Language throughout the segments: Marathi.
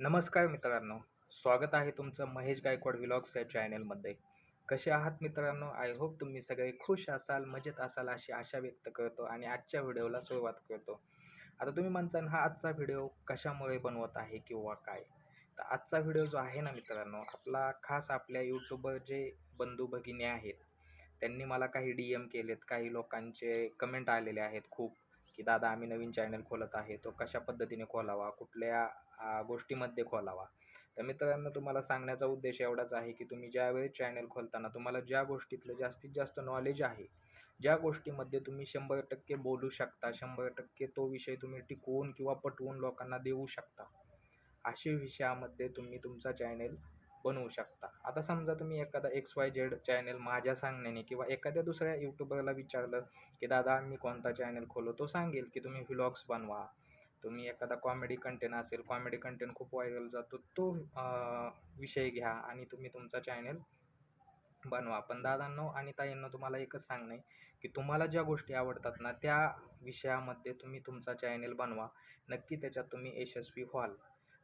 नमस्कार मित्रांनो. स्वागत आहे तुमचं महेश गायकवाड व्लॉग्स या चॅनलमध्ये. कसे आहात मित्रांनो? आय होप तुम्ही सगळे खुश असाल मजेत असाल अशी आशा व्यक्त करतो आणि आजच्या व्हिडिओला सुरुवात करतो. आता तुम्ही म्हणसान हा आजचा व्हिडिओ कशामुळे बनवत आहे किंवा काय? तर आजचा व्हिडिओ जो आहे ना मित्रांनो आपला खास आपल्या यूट्यूबवर जे बंधू भगिनी आहेत त्यांनी मला काही डी एम केलेत काही लोकांचे कमेंट आलेले आहेत खूप. की दादा आम्ही नवीन चॅनल खोलत आहे तो कशा पद्धतीने खोलावा कुठल्या गोष्टीमध्ये खोलावा? तर मित्रांनो तुम्हाला सांगण्याचा उद्देश एवढाच आहे की तुम्ही ज्यावेळी चॅनल खोलताना तुम्हाला ज्या गोष्टीतलं जास्तीत जास्त नॉलेज आहे ज्या गोष्टीमध्ये तुम्ही शंभर टक्के बोलू शकता शंभर टक्के तो विषय तुम्ही टिकवून किंवा पटवून लोकांना देऊ शकता अशा विषयामध्ये तुम्ही तुमचा चॅनल बनवू शकता. आता समजा तुम्ही एखादा एक्स वाय झेड चॅनल माझ्या सांगण्याने किंवा एखाद्या दुसऱ्या यूट्यूबरला विचारलं की दादा मी कोणता चॅनल खोलो? तो सांगेल की तुम्ही व्हिलॉग्स बनवा. तुम्ही एखादा कॉमेडी कंटेंट असेल कॉमेडी कंटेंट खूप व्हायरल जातो तो विषय घ्या आणि तुम्ही तुमचा चॅनल बनवा. पण दादांनो आणि ताईंनो तुम्हाला एकच सांगणं आहे की तुम्हाला ज्या गोष्टी आवडतात ना त्या विषयामध्ये तुम्ही तुमचा चॅनल बनवा. नक्की त्याच्यात तुम्ही यशस्वी व्हाल.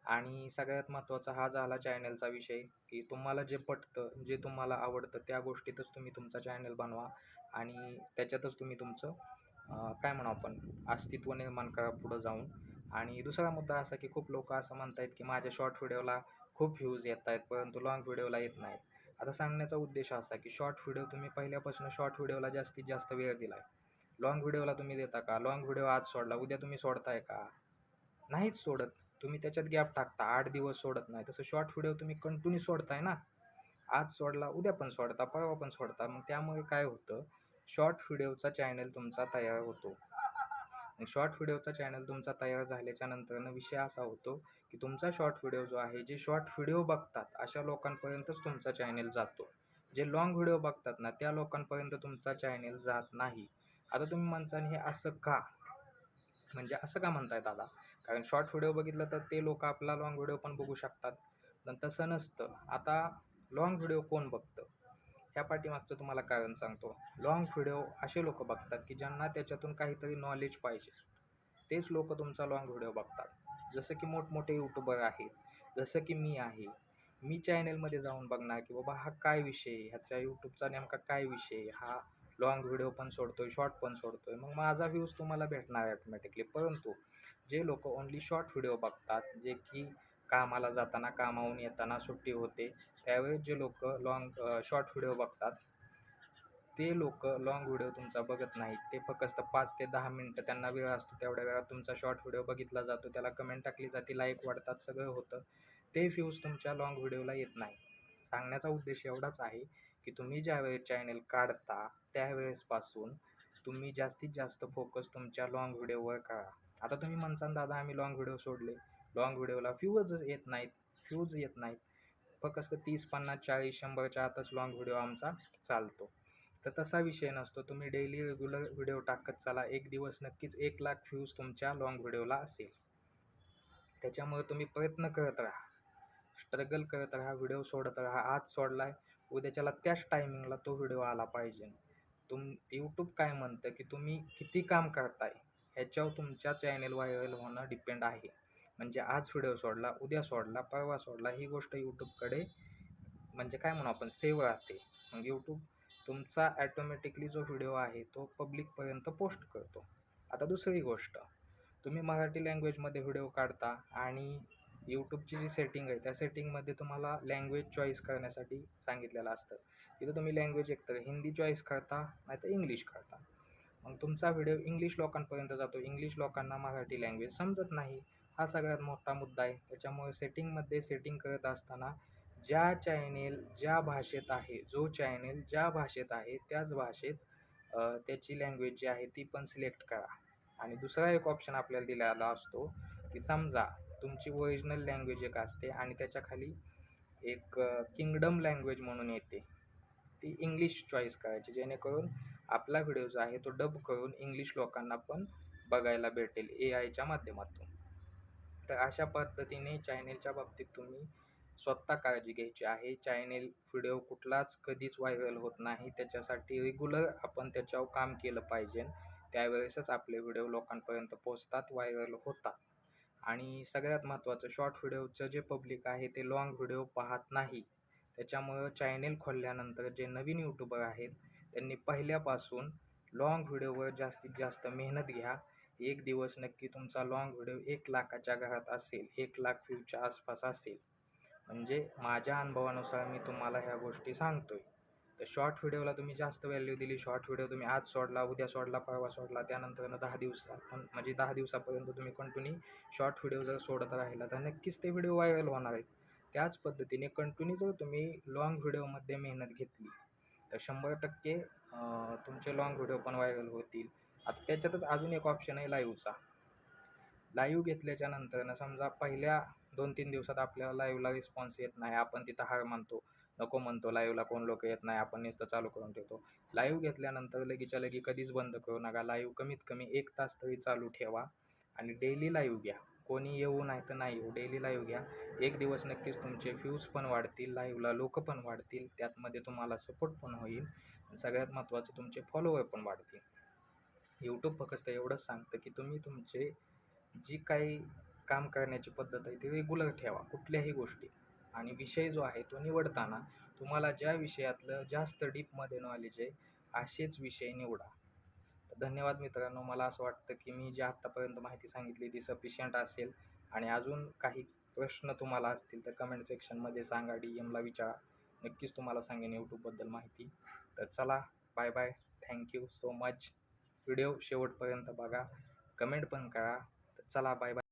आणि सगळ्यात महत्त्वाचा हा झाला चॅनलचा विषय की तुम्हाला जे पटतं जे तुम्हाला आवडतं त्या गोष्टीतच तुम्ही तुमचा चॅनल बनवा आणि त्याच्यातच तुम्ही तुमचं काय म्हणू आपण अस्तित्व निर्माण करा पुढं जाऊन. आणि दुसरा मुद्दा असा की खूप लोक असं म्हणतायत की माझ्या शॉर्ट व्हिडिओला खूप व्ह्यूज येत आहेत परंतु लाँग व्हिडिओला येत नाहीत. आता सांगण्याचा उद्देश असा की शॉर्ट व्हिडिओ तुम्ही पहिल्यापासून शॉर्ट व्हिडिओला जास्तीत जास्त वेळ दिला आहे लाँग व्हिडिओला तुम्ही देता का? लाँग व्हिडिओ आज सोडला उद्या तुम्ही सोडताय का? नाहीच सोडत. तुम्ही त्याच्यात गॅप टाकता आठ दिवस सोडत नाही. तसं शॉर्ट व्हिडिओ तुम्ही कंटिन्यू सोडताय ना? आज सोडला उद्या पण सोडता परवा पण सोडता. मग त्यामुळे काय होतं? शॉर्ट व्हिडिओचा चॅनल तुमचा तयार होतो. शॉर्ट व्हिडिओचा चॅनल तुमचा तयार झाल्याच्या नंतरनं विषय असा होतो की तुमचा शॉर्ट व्हिडिओ जो आहे जे शॉर्ट व्हिडिओ बघतात अशा लोकांपर्यंतच तुमचा चॅनल जातो. जे लाँग व्हिडिओ बघतात ना त्या लोकांपर्यंत तुमचा चॅनल जात नाही. आता तुम्ही म्हणसान हे असं का? म्हणजे असं का म्हणताय दादा? कारण शॉर्ट व्हिडिओ बघितलं तर ते लोक आपला लाँग व्हिडिओ पण बघू शकतात. पण तसं नसतं. आता लाँग व्हिडिओ कोण बघतं? ह्या पाठीमागचं तुम्हाला कारण सांगतो. लाँग व्हिडिओ असे लोक बघतात की ज्यांना त्याच्यातून काहीतरी नॉलेज पाहिजे. तेच लोक तुमचा लाँग व्हिडिओ बघतात. जसं की मोठमोठे यूट्यूबर आहेत. जसं की मी आहे. मी चॅनलमध्ये जाऊन बघणार की बाबा हा काय विषय ह्याचा यूट्यूबचा नेमका काय विषय हा लाँग व्हिडिओ पण सोडतोय शॉर्ट पण सोडतोय. मग माझा व्ह्यूज तुम्हाला भेटणार ॲटोमॅटिकली परंतु जे लोक ओन्ली शॉर्ट व्हिडिओ बघतात जे की कामाला जाताना कामावून येताना सुट्टी होते त्यावेळेस जे लोक लाँग शॉर्ट व्हिडिओ बघतात ते लोक लाँग व्हिडिओ तुमचा बघत नाहीत. ते फक्त पाच ते दहा मिनटं त्यांना वेळ असतो तेवढ्या वेळात तुमचा शॉर्ट व्हिडिओ बघितला जातो त्याला कमेंट टाकली जाते लाईक वाढतात सगळं होतं. ते व्ह्यूज तुमच्या लाँग व्हिडिओला येत नाही. सांगण्याचा उद्देश एवढाच आहे की तुम्ही ज्यावेळेस चॅनेल काढता त्यावेळेसपासून तुम्ही जास्तीत जास्त फोकस तुमच्या लाँग व्हिडिओवर करा. आता तुम्ही म्हणसान दादा आम्ही लाँग व्हिडिओ सोडले. लाँग व्हिडिओला व्ह्यूज येत नाहीत व्ह्यूज येत नाहीत. फक्त तीस पन्नास चाळीस शंभरच्या आतच लाँग व्हिडिओ आमचा चालतो. तर तसा विषय नसतो. तुम्ही डेली रेग्युलर व्हिडिओ टाकत चला. एक दिवस नक्कीच एक लाख व्ह्यूज तुमच्या लाँग व्हिडिओला असेल. त्याच्यामुळे तुम्ही प्रयत्न करत राहा. स्ट्रगल करत राहा. व्हिडिओ सोडत राहा. आज सोडलाय. उद्याच्याला त्याच टायमिंगला तो व्हिडिओ आला पाहिजे. तुम यूट्यूब काय म्हणतं की तुम्ही किती काम करताय? ह्याच्यावर तुमच्या चॅनल व्हायरल होणं डिपेंड आहे. म्हणजे आज व्हिडिओ सोडला उद्या सोडला परवा सोडला ही गोष्ट यूट्यूबकडे म्हणजे काय म्हणू आपण सेव्ह राहते. मग यूट्यूब तुमचा ॲटोमॅटिकली जो व्हिडिओ आहे तो पब्लिकपर्यंत पोस्ट करतो. आता दुसरी गोष्ट तुम्ही मराठी लँग्वेजमध्ये व्हिडिओ काढता आणि यूट्यूबची जी सेटिंग आहे त्या सेटिंगमध्ये तुम्हाला लँग्वेज चॉईस करण्यासाठी सांगितलेलं असतं. तिथं तुम्ही लँग्वेज एकतर हिंदी चॉईस करता नाही तर इंग्लिश करता. मग तुमचा व्हिडिओ इंग्लिश लोकांपर्यंत जातो. इंग्लिश लोकांना मराठी लँग्वेज समजत नाही. हा सगळ्यात मोठा मुद्दा आहे. त्याच्यामुळे सेटिंगमध्ये सेटिंग करत असताना ज्या चॅनेल ज्या भाषेत आहे जो चॅनेल ज्या भाषेत आहे त्याच भाषेत त्याची लँग्वेज जी आहे ती पण सिलेक्ट करा. आणि दुसरा एक ऑप्शन आपल्याला दिलेला असतो की समजा तुमची ओरिजिनल लँग्वेज एक असते आणि त्याच्याखाली एक किंगडम लँग्वेज म्हणून येते. ती इंग्लिश चॉईस करायची. जेणेकरून आपला व्हिडिओ जो आहे तो डब करून इंग्लिश लोकांना पण बघायला भेटेल ए आयच्या माध्यमातून. तर अशा पद्धतीने चॅनेलच्या बाबतीत तुम्ही स्वतः काळजी घ्यायची आहे. चॅनेल व्हिडिओ कुठलाच कधीच व्हायरल होत नाही. त्याच्यासाठी रेग्युलर आपण त्याच्यावर काम केलं पाहिजे. त्यावेळेसच आपले व्हिडिओ लोकांपर्यंत पोहोचतात व्हायरल होतात. आणि सगळ्यात महत्त्वाचं शॉर्ट व्हिडिओचं जे पब्लिक आहे ते लाँग व्हिडिओ पाहत नाही. त्याच्यामुळं चॅनेल खोलल्यानंतर जे नवीन यूट्यूबर आहेत त्यांनी पहिल्यापासून लाँग व्हिडिओवर जास्तीत जास्त मेहनत घ्या. एक दिवस नक्की तुमचा लाँग व्हिडिओ एक लाखाच्या घरात असेल एक लाख व्ह्यूच्या आसपास असेल. म्हणजे माझ्या अनुभवानुसार मी तुम्हाला ह्या गोष्टी सांगतोय. तर शॉर्ट व्हिडिओला तुम्ही जास्त व्हॅल्यू दिली शॉर्ट व्हिडिओ तुम्ही आज सोडला उद्या सोडला परवा सोडला त्यानंतर दहा दिवसात म्हणजे दहा दिवसापर्यंत तुम्ही कंटिन्यू शॉर्ट व्हिडिओ जर सोडत राहिला तर नक्कीच ते व्हिडिओ व्हायरल होणार आहेत. त्याच पद्धतीने कंटिन्यू जर तुम्ही लाँग व्हिडिओमध्ये मेहनत घेतली तर शंभर टक्के तुमचे लाँग व्हिडिओ पण व्हायरल होतील. आता त्याच्यातच अजून एक ऑप्शन आहे लाईव्हचा लाईव्ह घेतल्याच्या नंतर ना समजा पहिल्या दोन तीन दिवसात आपल्याला लाईव्हला रिस्पॉन्स येत नाही. आपण तिथं हार मानतो नको म्हणतो लाईव्हला कोण लोक येत नाही आपण नुसतं चालू करून ठेवतो. लाईव्ह घेतल्यानंतर लगेच्या लगे कधीच बंद करू नका. लाईव्ह कमीत कमी एक तास तरी चालू ठेवा आणि डेली लाईव्ह घ्या. कोणी येऊ नाही तर नाही येऊ. डेली लाईव्ह घ्या. एक दिवस नक्कीच तुमचे व्ह्यूज पण वाढतील लाईव्हला लोक पण वाढतील त्यातमध्ये तुम्हाला सपोर्ट पण होईल सगळ्यात महत्त्वाचं तुमचे फॉलोवर पण वाढतील. यूट्यूब फक्त एवढंच सांगतं की तुम्ही तुमचे जी काही काम करण्याची पद्धत आहे ती रेग्युलर ठेवा कुठल्याही गोष्टी. आणि विषय जो आहे तो निवडताना तुम्हाला ज्या विषयातलं जास्त डीपमध्ये नॉलेज आहे असेच विषय निवडा. धन्यवाद मित्रांनो. मला असं वाटतं की मी जी आत्तापर्यंत माहिती सांगितली ती सफिशियंट असेल. आणि अजून काही प्रश्न तुम्हाला असतील तर कमेंट सेक्शनमध्ये सांगा. डी एमला विचारा. नक्कीच तुम्हाला सांगेन यूट्यूबबद्दल माहिती. तर चला bye bye thank you so much video शेवटपर्यंत बघा. कमेंट पण करा. तर चला बाय बाय